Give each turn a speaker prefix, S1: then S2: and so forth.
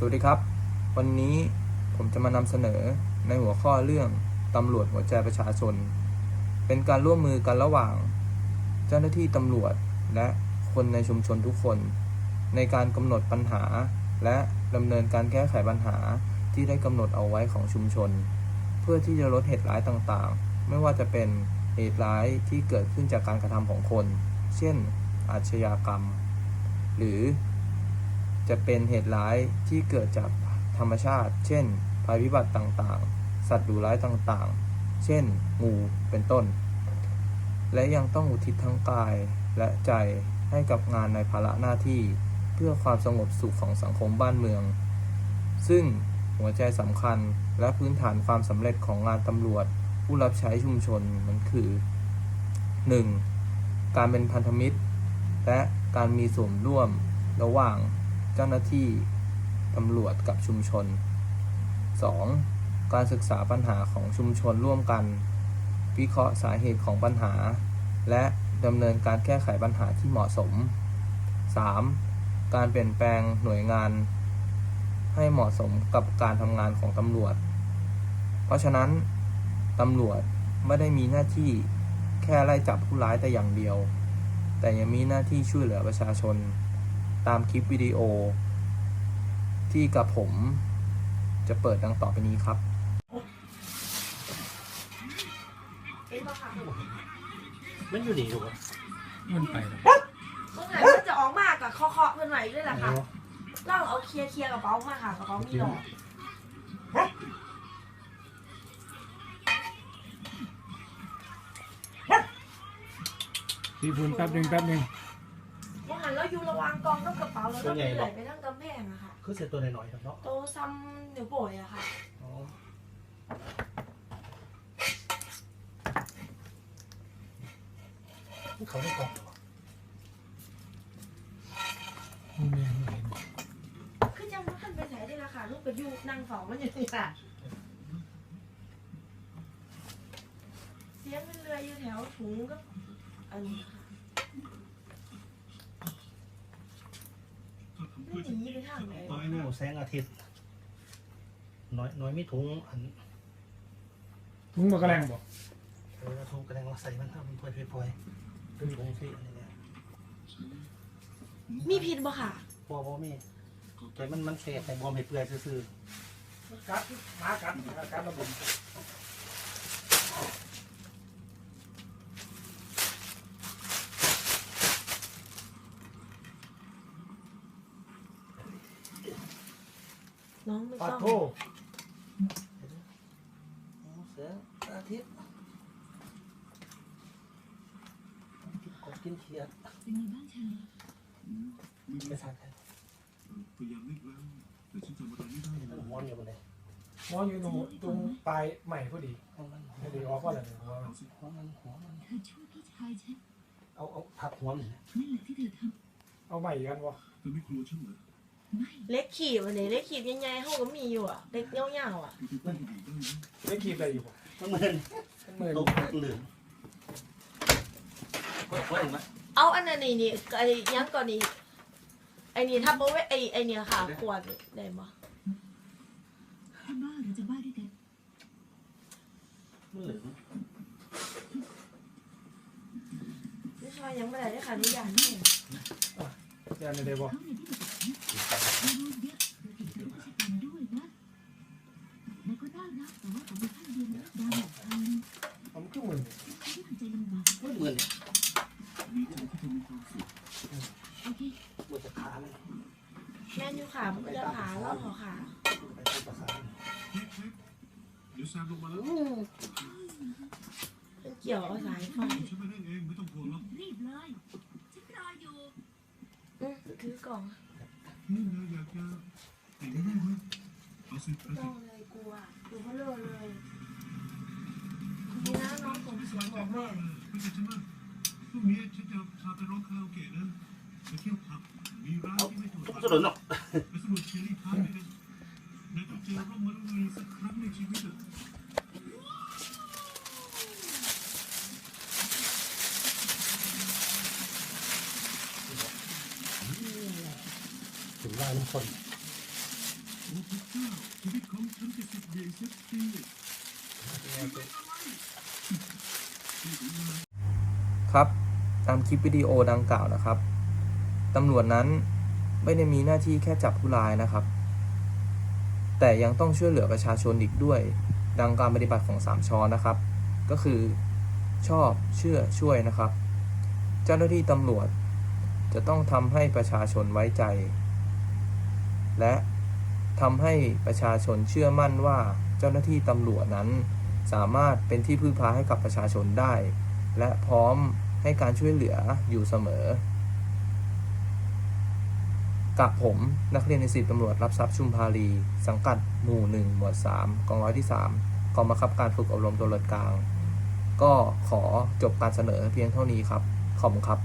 S1: สวัสดีครับ วันนี้ผมจะมานำเสนอในหัวข้อเรื่องตำรวจหัวใจประชาชน เป็นการร่วมมือกันระหว่าง เจ้าหน้าที่ตำรวจและคนในชุมชนทุกคน ในการกำหนดปัญหา และดำเนินการแก้ไขปัญหาที่ได้กำหนดเอาไว้ของชุมชน เพื่อที่จะลดเหตุร้ายต่างๆ ไม่ว่าจะเป็นเหตุร้ายที่เกิดขึ้นจากการกระทำของคน เช่น อาชญากรรม หรือ จะเป็นเหตุร้ายที่เกิดจากธรรมชาติ เช่น ภัยพิบัติต่างๆ สัตว์ดุร้ายต่างๆ เช่น งูเป็นต้น และยังต้องอุทิศทั้งกายและใจให้กับงานในภาระหน้าที่เพื่อความสงบสุขของสังคมบ้านเมือง ซึ่งหัวใจสำคัญและพื้นฐานความสำเร็จของงานตำรวจ ผู้รับใช้ชุมชนมันคือ 1. การเป็นพันธมิตร และการมีส่วนร่วมระหว่าง เจ้าหน้าที่ตำรวจกับชุมชน 2. การศึกษาปัญหาของชุมชนร่วมกัน วิเคราะห์สาเหตุของปัญหา และดำเนินการแก้ไขปัญหาที่เหมาะสม 3. การเปลี่ยนแปลงหน่วยงาน ให้เหมาะสมกับการทำงานของตำรวจ เพราะฉะนั้นตำรวจไม่ได้มีหน้าที่แค่ไล่จับผู้ร้ายแต่อย่างเดียว แต่ยังมีหน้าที่ช่วยเหลือประชาชน ตามคลิปวิดีโอ ที่กับผมจะเปิดดังต่อไปนี้ครับ
S2: เอ็นบ่ค่ะ
S3: มันอยู่นี่ถูกไหม
S4: มันไปแล้ว
S2: เมื่อไหร่ก็จะออกมากับเคาะๆเพื่อนไหนด้วยล่ะค่ะล่างเอาเคลียร์เคลียร์กระเป๋ามาค่ะกระเป๋ามีหลอก
S4: พี่พูนแป๊บหนึ่งแป๊บหนึ่ง
S2: ว่าหันแล้ว อยู่ระหวางกองกับกระเป๋าแล้วก็เลื่อยไปทั้งกำแพงอะค่ะ
S3: คือเสร็จตัวหน่อยๆครับเนาะ
S2: โตซ้ำนิ้วโป่ยอะค่ะ
S3: อ๋อเขาได้กล่องเหรอ
S4: มันมีอะไรบ่
S2: คือจังว่าท่านไปไหนได้ละค่ะลูกไปอยู่นั่งเฝ้ามันอยู่นี่ค่ะเสียงมันเรืออยู่แถวถุงก็อันนี้ค่ะไม่ห นีไปทางไหนวะ
S3: หมูแสงอาทิตย์ น้อยน้อยไม่ถุงอัน
S4: ถุงมากระแรงบ่
S3: เออถุงกระแดงมาใส่มันทำมันพลอยพลอยๆเป็นถุงสิอันนี้เนี่ย
S2: มีพิษบ่ค่ะ
S3: บอบอมีแต่มันมันเสียแต่บอมเห็ดเปื่อยซื่อ
S4: กัดมากัดกัดระบบ
S2: น้องไม่
S4: ปา
S2: ต้อง
S4: โท
S3: ๆหมูแสงอาทิตย์กดกินเขียด
S5: เป็นไงบ้างชาย
S3: ไม่ทันแท้
S6: พยายามนึกแล้วแต่ฉันจำอะไรไม่ได้เลย
S3: หัวอยู่บนไหน
S4: มองอยู่ตรงตรงปลายใหม่พอดี
S3: หัวมันหั
S4: พ
S3: ว
S4: อดีออกก็เลยหัว
S6: เอาสิ
S3: หัวมันหัวมัน
S5: เธอช่วยพี่ชายฉัน
S3: เอาเอาทับหัวมันนะ
S5: นั่นแหละที่เธอท
S4: เอาใหม่อีกกันวะ
S6: เธอไม่กลัวฉันเหรอำ
S5: ไม่
S2: เล็กขีบอันนี้เล็กขีบใหญ่ๆเขาก็มีอยู่อะ เล็กเงี้ยวๆอะ
S6: เธอเป็นผู้หญิงได้นะ
S4: ได้คีบอะไรอยู่บ่
S3: มันเหมือน
S4: เป็นหมื่น
S3: ตกเหลืองเฮ้ยเฮ้ยมา
S2: เอาอันนั้นนี่นี่ไอ้ยังก่อนนี่ไอ้นี่ทับเอาไว้ไอ้ไอ้เนี่ยค่ะขวดนี่ได้บ่
S5: ถ้าบ้าหรือจะบ้าด้วยกัน
S3: มันเหลือง
S2: ไม่ใช่ยังไม่ได้ได้ค่ะนี่อย่างนี้
S4: ยันได้บ่
S5: เขาในที่สุดไม่รู้เยอะเราติดเป็นผู้จัดการด้วยนะแล้วก็น่ารักแต่ว่าผมมีท่านเดียวนะดาวแบบทาง
S4: ผม คือหมื่น
S5: ที่ทำใจลำบา
S3: เหมือน
S6: ดีใจที่เธอมีความสุข
S5: โอเค
S3: เหมือนจะขาเลย
S2: แม่นอยู่ขามันก็จะขาแล้วหรอขา
S3: ไปทางประสา
S6: เดี๋ยวแซมลงมาแล้ว
S2: เกี่ยวกับสายไฟ
S6: ฉันไปเร่งเองไม่ต้องห่วงหรอก
S5: รีบเลยฉันรออยู่
S2: ถือกล่อง
S6: นี่นะอยากจะเห็นได้ไหมเอาสิเอา
S2: ต้
S6: สิ
S2: องเลยกลัวดูเขาเลิศเลยดีนะน้องส่งเสียงบอกแม่
S6: ไม่ใช่ฉันว่าพรุ่งนี้ฉันจะพาไปร้องคาราโอเกะนะไปเที่ยวผับมีร้านที่ไม่ถูก
S3: ทุกสนุนเนาะ
S6: ไปสมุดเชอรี่พาร์คด้วยกันนายต้องเจอร่องมรดกสักครั้งในชีวิตอะา
S3: ทุกคน
S6: โอ้พระเจ้าชีวิตของฉันจะสิบเบี่ยงเสียที
S1: ครับ ตามคลิปวิดีโอดังกล่าวนะครับ ตำรวจนั้นไม่ได้มีหน้าที่แค่จับผู้ร้ายนะครับ แต่ยังต้องช่วยเหลือประชาชนอีกด้วย ดังการปฏิบัติของสามชอนะครับ ก็คือชอบเชื่อช่วยนะครับ เจ้าหน้าที่ตำรวจจะต้องทำให้ประชาชนไว้ใจ และทำให้ประชาชนเชื่อมั่นว่าเจ้าหน้าที่ตำรวจนั้น สามารถเป็นที่พึ่งพาให้กับประชาชนได้ และพร้อมให้การช่วยเหลืออยู่เสมอ กับผมนักเรียนในสิบตำรวจรับทรัพย์ชุมพาลี สังกัดหมู่หนึ่งหมวดสามกองร้อยที่สามกองบังคับการฝึกอบรมตัวเรือนกลาง ก็ขอจบการเสนอเพียงเท่านี้ครับ ขอบคุณครับ